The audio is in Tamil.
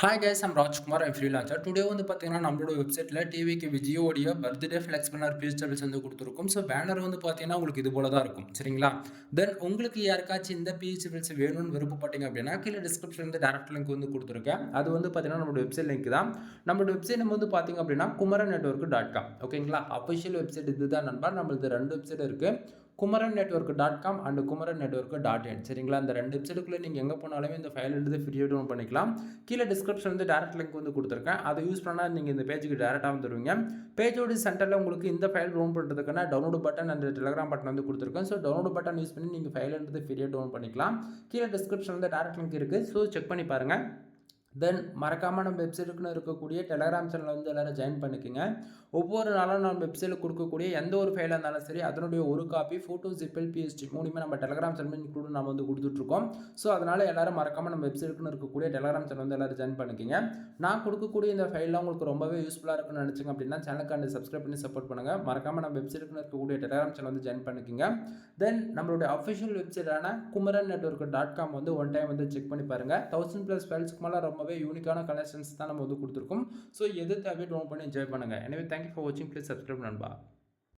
Hi guys I'm Rajkumar I'm freelancer today வந்து பார்த்தீங்கன்னா நம்மளோட வெப்சைட்டில் டிவிக்கு விஜயோடைய பர்த்டே ஃப்ளெக்ஸ் பண்ணர் பீஸ்டபிள்ஸ் வந்து கொடுத்துருக்கும். ஸோ பேனர் வந்து பார்த்தீங்கன்னா உங்களுக்கு இது போல தான் இருக்கும். சரிங்களா? தென் உங்களுக்கு யாருக்காச்சும் இந்த பீஸ்டபிள்ஸ் வேணும்னு விருப்பப்பட்டீங்க அப்படின்னா கீழே டிஸ்கிரிப்ஷன் வந்து டேரக்ட் லிங்க் வந்து கொடுத்துருக்கேன். அது வந்து பார்த்தீங்கன்னா நம்மளோட வெப்சைட் லிங்க் தான். நம்மளோட வெப்சைட் நம்ம வந்து பார்த்தீங்க அப்படின்னா குமரன் நெட்ஒர்க் டாட் காம் ஓகேங்களா அஃபிஷியல் வெப்சைட் இதுதான் நண்பா. நம்மளது ரெண்டு வெப்சைட் இருக்குது Kumaran network dot com and Kumaran network dot in சரிங்களா? அந்த ரெண்டு வெப்சைட்டுக்குள்ளே நீங்கள் எங்கே போனாலுமே இந்த ஃபைல் எடுத்து ஃப்ரீயாக டவுன் பண்ணிக்கலாம். கீழே டிஸ்கிரிப்ஷன் வந்து டேரக்ட் லிங்க் வந்து கொடுத்துருக்கேன். அதை யூஸ் பண்ணால் நீங்கள் இந்த பேஜுக்கு டேரெக்டாக வந்துடுவீங்க பேஜோட சென்டரில் உங்களுக்கு இந்த ஃபைல் டவுன் பண்ணுறதுக்கான download button and Telegram button வந்து கொடுத்துருக்கேன். ஸோ டவுன்லோட் பட்டன் யூஸ் பண்ணி நீங்கள் ஃபைல் எடுத்து ஃப்ரீயாக டவுன் பண்ணிக்கலாம். கீழே டிஸ்கிரிப்ஷன் வந்து டேரக்ட் லிங்க் இருக்குது ஸோ செக் பண்ணி பாருங்கள் தென் மறக்காமல் நம்ம வெப்சைட்டுக்குன்னு இருக்கக்கூடிய டெலகிராம் சேனல் வந்து எல்லோரும் ஜாயின் பண்ணிக்கோங்க. ஒவ்வொரு நாளும் நம்ம வெப்சைட்டில் கொடுக்கக்கூடிய எந்த ஒரு ஃபைலாக இருந்தாலும் சரி அதனுடைய ஒரு காப்பி ஃபோட்டோ ஜிப்பிள் பிஎஸ்டி மூணுமே நம்ம டெலகிராம் சேனல் கூட நம்ம வந்து கொடுத்துட்ருக்கோம். ஸோ அதனால் எல்லோரும் மறக்காமல் நம்ம வெப்சைட்டுக்குன்னு இருக்கக்கூடிய டெலகிராம் சேனல் வந்து எல்லோரும் ஜாயின் பண்ணிக்கோங்க. நான் கொடுக்கக்கூடிய இந்த ஃபைல்லாம் உங்களுக்கு ரொம்பவே யூஸ்ஃபுல்லாக இருக்குன்னு நினச்சிங்க அப்படின்னா சேனலுக்காண்டி சப்ஸ்கிரைப் பண்ணி சப்போர்ட் பண்ணுங்கள் மறக்காமல் நம்ம வெப்சைட்டுக்குன்னு இருக்கக்கூடிய டெலகிராம் சேனல் வந்து ஜாயின் பண்ணிக்கோங்க. தென் நம்மளுடைய அஃபிஷியல் வெப்சைட்டான குமரன் நெட்ஒர்க் டாட் காம் வந்து ஒன் டைம் வந்து செக் பண்ணி பாருங்கள் தௌசண்ட் ப்ளஸ் ஃபைல்ஸ்க்கு மேலே ரொம்பவே யூனிக்கான கலெக்ஷன்ஸ் தான் நம்ம வந்து கொடுத்துருக்கோம். ஸோ எது தேவையோ டவுன் பண்ணி என்ஜாய் பண்ணுங்கள் எனவே தேங்க்யூ ஃபார் வாட்சிங் ப்ளீஸ் சப்ஸ்கிரைப் நண்பா.